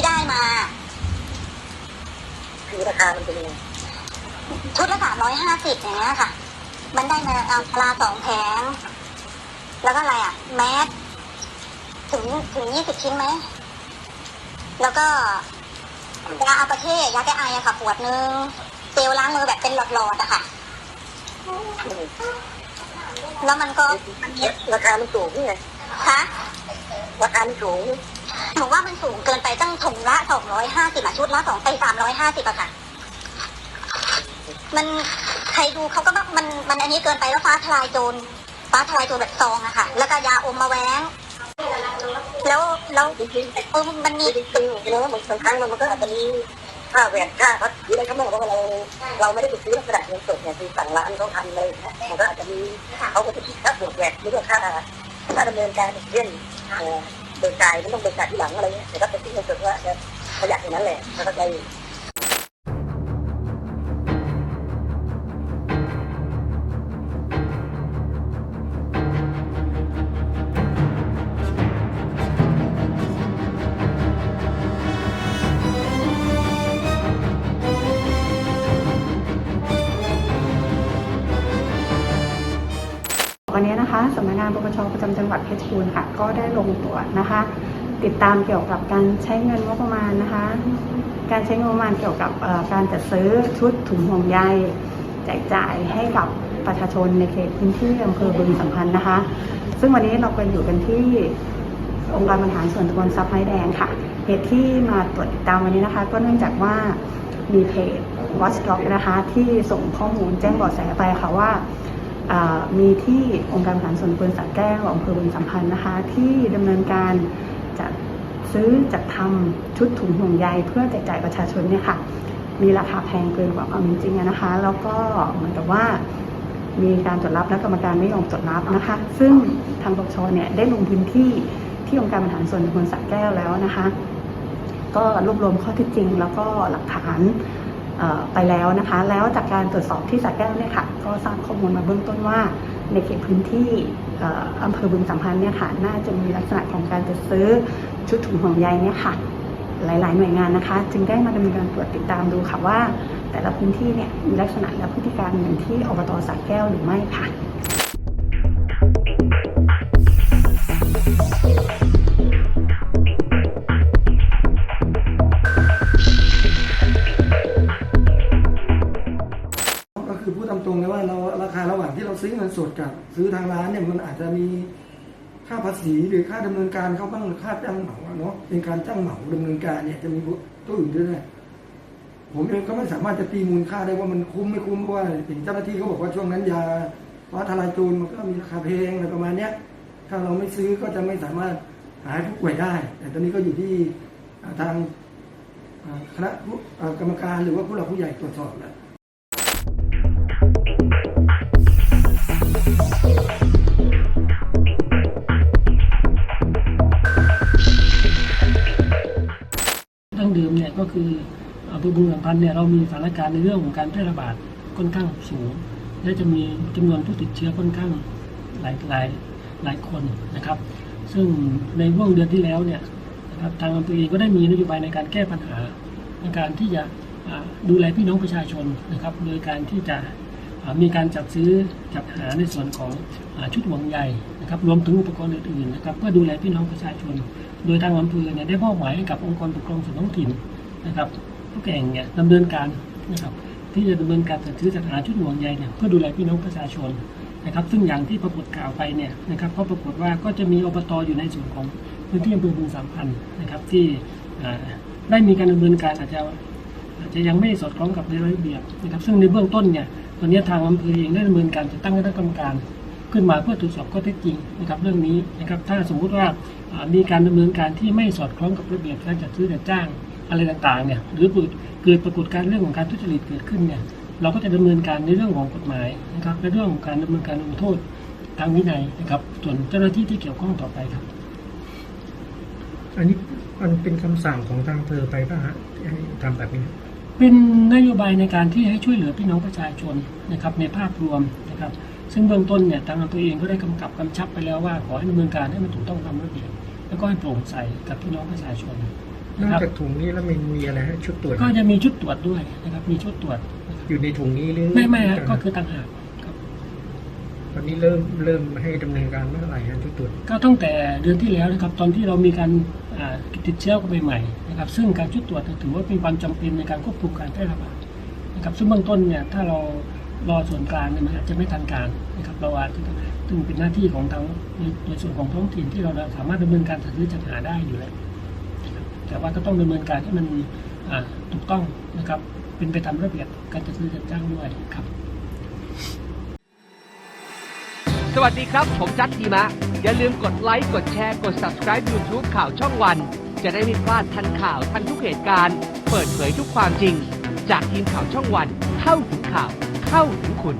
ที่ได้มา คือราคามันเป็นยังไงชุดละสามร้อยห้าสิบอย่างเงี้ยค่ะ มันได้มาเอาปลาสองแผง แล้วก็อะไรอะ แมสถึงถึงยี่สิบชิ้นไหม แล้วก็ยาอาปาเช่ยาแก้ไออะค่ะขวดนึงเจลล้างมือแบบเป็นหลอดๆอะค่ะอืมแล้วมันก็ราคามันสูงนี่ไงคะราคามันสูงห นูว่ามันสูงเกินไปตั้งถุงละสองร้อยห้าสิบชุดละสองไปสามร้อยห้าสิบอะค่ะ มันใครดูเขาก็ว่ามันมันอันนี้เกินไปแล้วฟ้าทลายโจรฟ้าทลายโจรแบบซองอะค่ะ แล้วก็ยาอมมาแว้ง แล้วแล้วเออมันมีจริงๆแล้วบางครั้งมันก็อาจจะมีค่าแหวนค่าพัดอะไรก็ไม่รู้ว่าเราเราไม่ได้ไปซื้อลักษณะเงินสดเนี่ยคือสั่งร้านเขาทำเลยนะมันก็อาจจะมีเขาก็จะคิดค่าบวกแหวนหรือว่าค่าค่าดำเนินการเช่นเออ เบิกจ่ายมันต้องเบิกจ่ายที่หลังอะไรเงี้ยแต่ก็เป็นที่เงินสดว่าจะประหยัดอย่างนั้นแหละแล้วก็ใจ นะคะสำนักงานปปชประจำจังหวัดเพชรบูรณ์ค่ะ ก็ได้ลงตรวจนะคะ ติดตามเกี่ยวกับการใช้เงินงบประมาณนะคะ การใช้งบประมาณเกี่ยวกับการจัดซื้อชุดถุงห่วงใยแจกจ่ายให้กับประชาชนในเขตพื้นที่อำเภอบึงสัมพันธ์นะคะ ซึ่งวันนี้เราไปอยู่กันที่องค์การบริหารส่วนตำบลซับไม้แดงค่ะ เหตุที่มาตรวจติดตามวันนี้นะคะ ก็เนื่องจากว่ามีเพจ Watchdog นะคะ ที่ส่งข้อมูลแจ้งเบาะแสไปค่ะว่า มีที่องค์การบริหารส่วนตำบลสระแก้วอำเภอบึงสัมพันธ์นะคะ ที่ดำเนินการจัดซื้อจัดทำชุดถุงห่วงใยเพื่อแจกจ่ายประชาชนเนี่ยค่ะ มีราคาแพงเกินกว่าความจริงนะคะ แล้วก็เหมือนกับว่ามีการจดรับและกรรมการไม่ยอมจดรับนะคะ ซึ่งทางปปชเนี่ยได้ลงพื้นที่ที่องค์การบริหารส่วนตำบลสระแก้วแล้วนะคะ ก็รวบรวมข้อเท็จจริง แล้วก็หลักฐาน ไปแล้วนะคะ แล้วจากการตรวจสอบที่สระแก้วเนี่ยค่ะก็ทราบข้อมูลมาเบื้องต้นว่า ในเขตพื้นที่เอ่ออำเภอบึงสัมพันธ์เนี่ยค่ะน่าจะมีลักษณะของการจัดซื้อชุดถุงห่วงใยเนี่ยค่ะ หลาย ๆ หน่วยงานนะคะ จึงได้มาดำเนินการตรวจติดตามดูค่ะว่า แต่ละพื้นที่เนี่ยมีลักษณะและพฤติการเหมือนที่อบตสระแก้วหรือไม่ค่ะ ซื้อเงินสดกับซื้อทางร้านเนี่ยมันอาจจะมีค่าภาษีหรือค่าดำเนินการเขาบ้างค่าจ้างเหมาเนาะเป็นการจ้างเหมาดำเนินการเนี่ยจะมีตัวอื่นด้วยนะผมเองก็ไม่สามารถจะตีมูลค่าได้ว่ามันคุ้มไม่คุ้มเพราะว่าถึงเจ้าหน้าที่เขาบอกว่าช่วงนั้นยาฟ้าทลายโจรมันก็มีราคาแพงอะไรประมาณเนี้ยถ้าเราไม่ซื้อก็จะไม่สามารถหาให้ผู้ป่วยได้ แต่ตอนนี้ก็อยู่ที่ทางคณะกรรมการหรือว่าผู้หลักผู้ใหญ่ตรวจสอบแล้ว เนี่ยก็คืออำเภอบึงสัมพันธ์เนี่ยเรามีสถานการณ์ในเรื่องของการแพร่ระบาดค่อนข้างสูง และจะมีจำนวนผู้ติดเชื้อค่อนข้างหลายหลายหลายคนนะครับ ซึ่งในห่วงเดือนที่แล้วเนี่ยนะครับทางอำเภอเองก็ได้มีนโยบายในการแก้ปัญหาในการที่จะดูแลพี่น้องประชาชนนะครับ โดยการที่จะมีการจัดซื้อจัดหาในส่วนของอชุดห่วงใยนะครับรวมถึงอุปกรณ์อื่นๆนะครับเพื่อดูแลพี่น้องประชาชน โดยทางอำเภอเนี่ยได้มอบหมายให้กับองค์กรปกครองส่วนท้องถิ่น นะครับทุกแห่งเนี่ยดำเนินการนะครับที่จะดำเนินการจัดซื้อจัดหาชุดห่วงใยเนี่ยเพื่อดูแลพี่น้องประชาชนนะครับ ซึ่งอย่างที่ปรากฏกล่าวไปเนี่ยนะครับก็ปรากฏว่าก็จะมีอบตอยู่ในส่วนของพื้นที่อำเภอบึงสามพันธ์นะครับที่ได้มีการดำเนินการอาจจะอาจจะยังไม่สอดคล้องกับในระเบียบนะครับซึ่งในเบื้องต้นเนี่ยตอนนี้ทางอำเภอเองได้ดำเนินการจะตั้งคณะกรรมการขึ้นมาเพื่อตรวจสอบข้อเท็จจริงนะครับเรื่องนี้นะครับถ้าสมมุติว่าอ่ามีการดำเนินการที่ไม่สอดคล้องกับระเบียบการจัดซื้อจัดจ้าง อะไรต่างๆเนี่ยหรือเกิดเกิดปรากฏการณ์เรื่องของการทุจริตเกิดขึ้นเนี่ยเราก็จะดำเนินการในเรื่องของกฎหมายนะครับในเรื่องของการดำเนินการลงโทษทางวินัยนะครับ ส่วนเจ้าหน้าที่ที่เกี่ยวข้องต่อไปครับ อันนี้มันเป็นคำสั่งของทางอำเภอไปป่ะฮะที่ให้ทำแบบนี้ เป็นนโยบายในการที่ให้ช่วยเหลือพี่น้องประชาชนนะครับ ในภาพรวมนะครับ ซึ่งเบื้องต้นเนี่ยทางอำเภอเองก็ได้กำกับกำชับไปแล้วว่าขอให้ดำเนินการให้มันถูกต้องตามระเบียบแล้วก็ให้โปร่งใสกับพี่น้องประชาชน นอนะกครับจากถุงนี้แล้วมันมีอะไรฮะชุดตรวจก็จะมีชุดตรวจด้วยนะครับ มีชุดตรวจนะครับอยู่ในถุงนี้หรือไม่ไม่ฮะก็คือต่างหากครับ ตอนนี้เริ่มเริ่มให้ดำเนินการเมื่อไหร่ฮะชุดตรวจก็ตั้งแต่เดือนที่แล้วนะครับ ตอนที่เรามีการอ่าติดเชื้อกันใหม่ๆนะครับ ซึ่งการชุดตรวจถือว่าเป็นความจำเป็นในการควบคุมการแพร่ระบาดนะครับซึ่งเบื้องต้นเนี่ยถ้าเรารอส่วนกลางเนี่ยมันอาจจะไม่ทันการนะครับเราอาจจะซึ่งเป็นหน้าที่ของทางในในส่วนของท้องถิ่นที่เราสามารถดำเนินการจัดซื้อจัดหาได้อยู่แล้วนะครับ แต่ว่าก็ต้องดำเนินการให้มันถูกต้องนะครับ เป็นไปตามระเบียบการจัดซื้อจัดจ้างด้วยครับ สวัสดีครับ ผมจัดทีมะ อย่าลืมกดไลค์ กดแชร์ กด subscribe YouTube ข่าวช่องวัน จะได้ไม่พลาดทันข่าวทันทุกเหตุการณ์ เปิดเผยทุกความจริง จากทีมข่าวช่องวัน เข้าถึงข่าว เข้าถึงคุณ